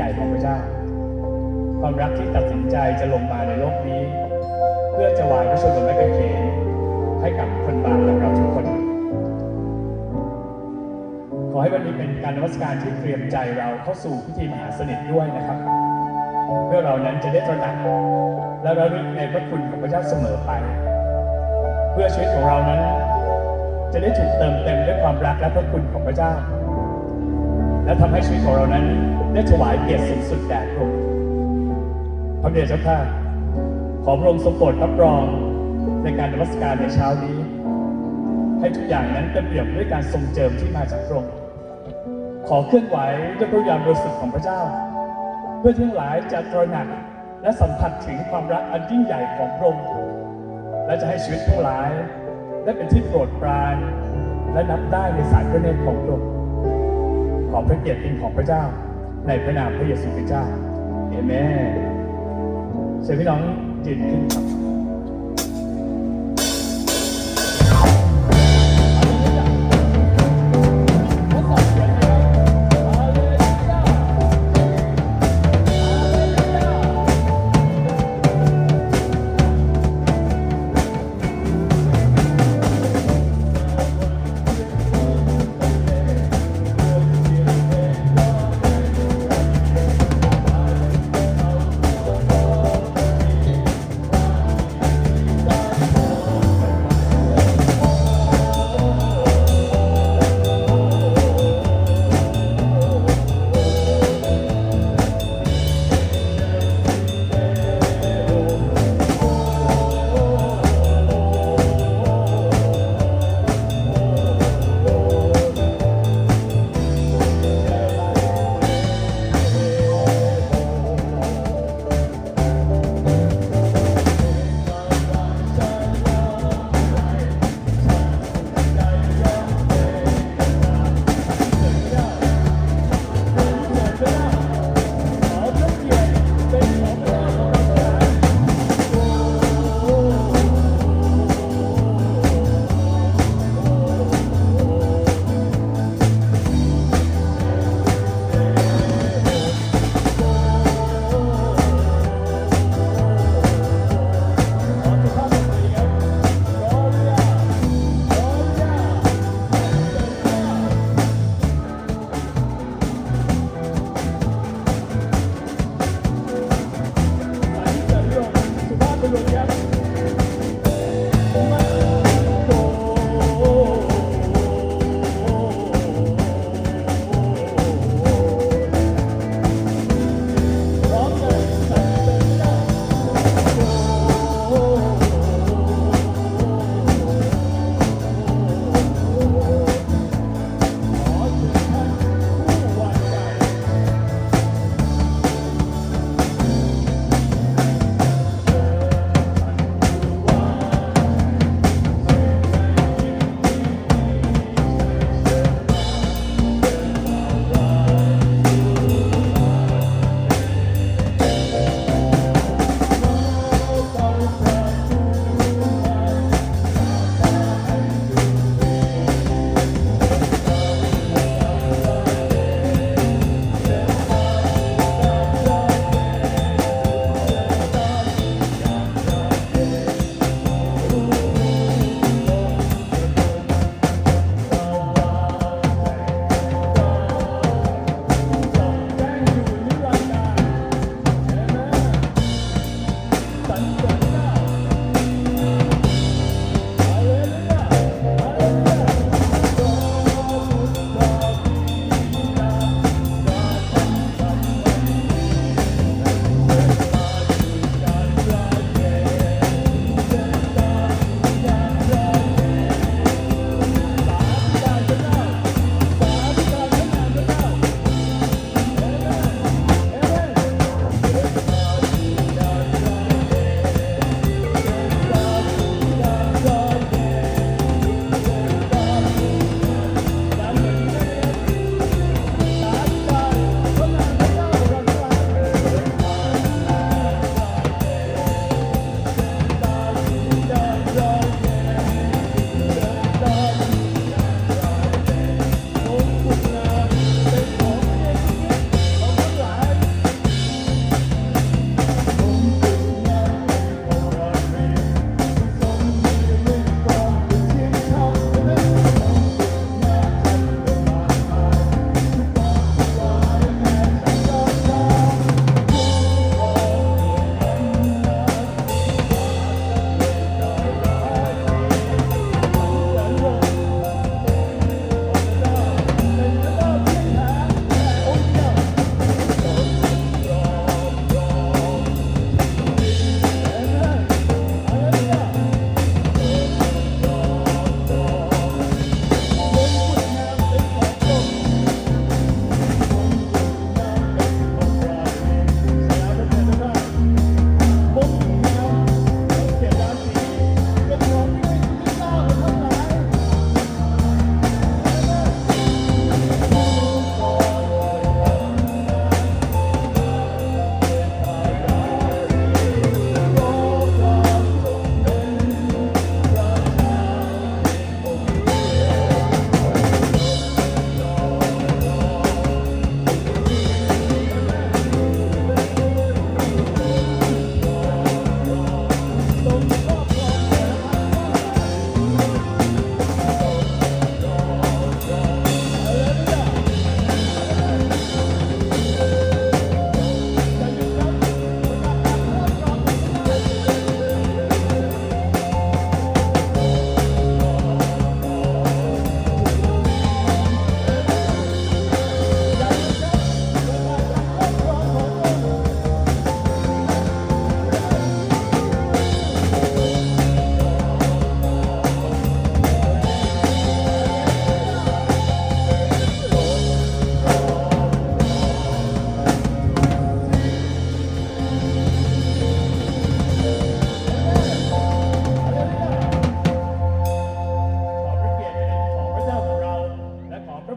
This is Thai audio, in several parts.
ใหญ่ของพระเจ้า ความรักที่ตัดสินใจจะลงมาในโลกนี้ เพื่อจะวางพระชนม์ไม้กางเขนให้กับคนบาปของเราทุกคน ขอให้วันนี้เป็นการนมัสการที่เตรียมใจเราเข้าสู่พิธีมหาสนิทด้วยนะครับ เพื่อเรานั้นจะได้ตระหนักและระลึกในพระคุณของพระเจ้าเสมอไป เพื่อชีวิตของเรานั้น จะได้ถูกเติมเต็มด้วยความรักและพระคุณของพระเจ้า และทำให้ชีวิตของเรานั้น ได้ถวายเกียรติสูงสุดแด่พระองค์พระเดชเจ้าข้าขอพระองค์ทรงโปรดรับรองในการนมัสการในเช้านี้ ให้ทุกอย่างนั้นเต็มเปี่ยมด้วยการทรงเจิมที่มาจากพระองค์ขอเคลื่อนไหวด้วยพระยามบริสุทธิ์ของพระเจ้า เพื่อที่ทั้งหลายจะตระหนักและสัมผัสถึงความรักอันยิ่งใหญ่ของพระองค์และจะให้ชีวิตทั้งหลายได้เป็นที่โปรดปรานและนับได้ในสายพระเนตรของพระองค์ ขอพระเกียรติเป็นของพระเจ้า ในพระนามพระเยซูคริสต์เจ้าเอเมนเชิญพี่น้องยืนขึ้นครับ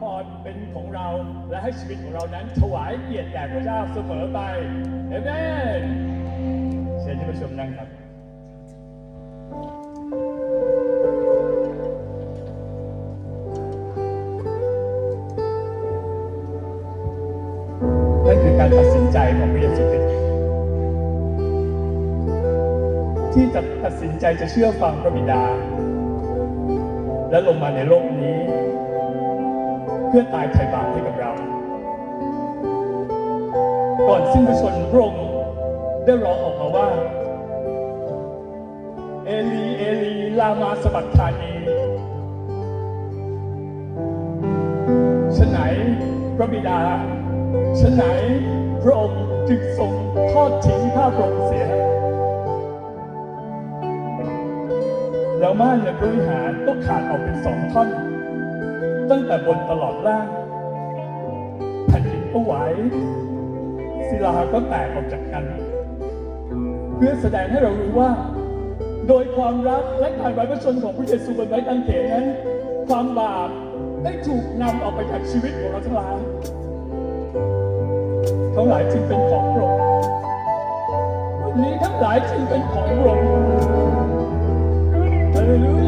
พรเป็นของเราและให้ชีวิตของเรานั้นถวายเกียรติแด่พระเจ้าเสมอไปเอเมนเชิญที่ประชุมนั่งครับนั่นคือการตัดสินใจของพระเยซูคริสต์ที่จะตัดสินใจจะเชื่อฟังพระบิดา และลงมาในโลกนี้ เพื่อตายไถ่บาปให้กับเรา ก่อนสิ้นพระชนม์พระองค์ได้ร้องออกมาว่า เอลีเอลีลามาสบัตทานีฉะไหนพระบิดาฉะไหนพระองค์จึงทรงทอดทิ้งข้าพระองค์เสีย แล้วม่านในพระวิหารก็ขาดออกเป็นสองท่อน ตั้งแต่บนตลอดล่างแผ่นดินก็ไหวศิลาก็แตกออกจากกัน เพื่อแสดงให้เรารู้ว่า โดยความรักและการไว้พระชนของพระเยซูบนไม้กางเขนนั้น ความบาปได้ถูกนำออกไปจากชีวิตของเราทั้งหลายทั้งหลายจึงเป็นของพระองค์วันนี้ทั้งหลายจึงเป็นของพระองค์ฮาเลลูยาฮา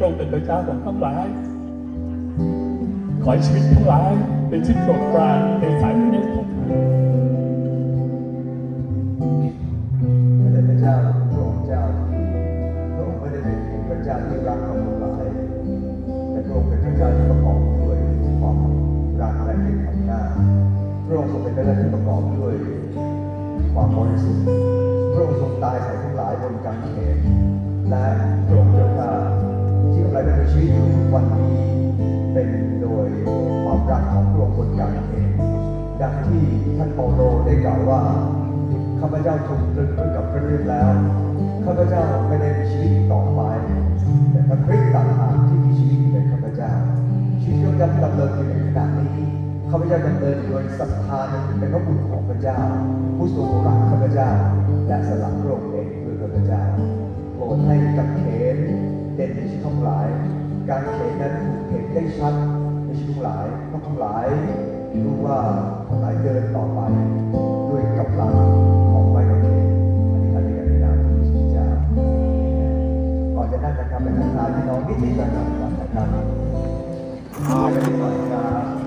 พระองค์เป็นพระเจ้าของทั้งหลาย ขอชีวิตทั้งหลายเป็นที่โปรดปรานในสายพระเนตรของพระองค์พระเป็นเจ้าพระองค์เจ้าพระองค์ไม่ได้เป็นพระเจ้าที่รักเรางหลายแต่พระองค์เป็นพระเจ้าที่ประกอบด้วยความรักและเป็นธรรมหน้าพระองค์ทรงเป็นพระเจ้าที่ประกอบด้วยความบริสุทธิ์พระองค์ทรงตายใส่ทั้งหลายบนกางเขนและพระองค์เจ้าข้า ที่กำลังเป็นชีวิตทุกวันนี้ เป็นโดยความรักของพระองค์บนกางเขนดังที่ท่านเปาโลได้กล่าวว่าข้าพเจ้าถูกตรึงไว้กับพระฤทธิ์แล้วข้าพเจ้าไม่ได้มีชีวิตต่อไปแต่พระคริสต์ต่างหากที่มีชีวิตในข้าพเจ้าชีวิตที่ยังดำเนินอยู่ในขณะนี้ข้าพเจ้าดำเนินอยู่โดยศรัทธาในพระบุญของพระเจ้า ผู้ทรงรักข้าพเจ้า และสละพระองค์เองเพื่อข้าพเจ้าโปรดให้กังเข ด่นในชีวิตทั้งหลาย การเขียนนั้นถูกเห็นได้ชัดในชีวิตทั้งหลายเพราะทั้งหลายรู้ว่าทั้งหลายเดินต่อไปด้วยกำลังของไม้กางเขนอันนี้ท่านในการนามพระเจ้าก่อนจะนั่งนะครับเป็นทักทายพี่น้องนิดๆหน่อยๆนะครับมากันนิดหน่อยครับ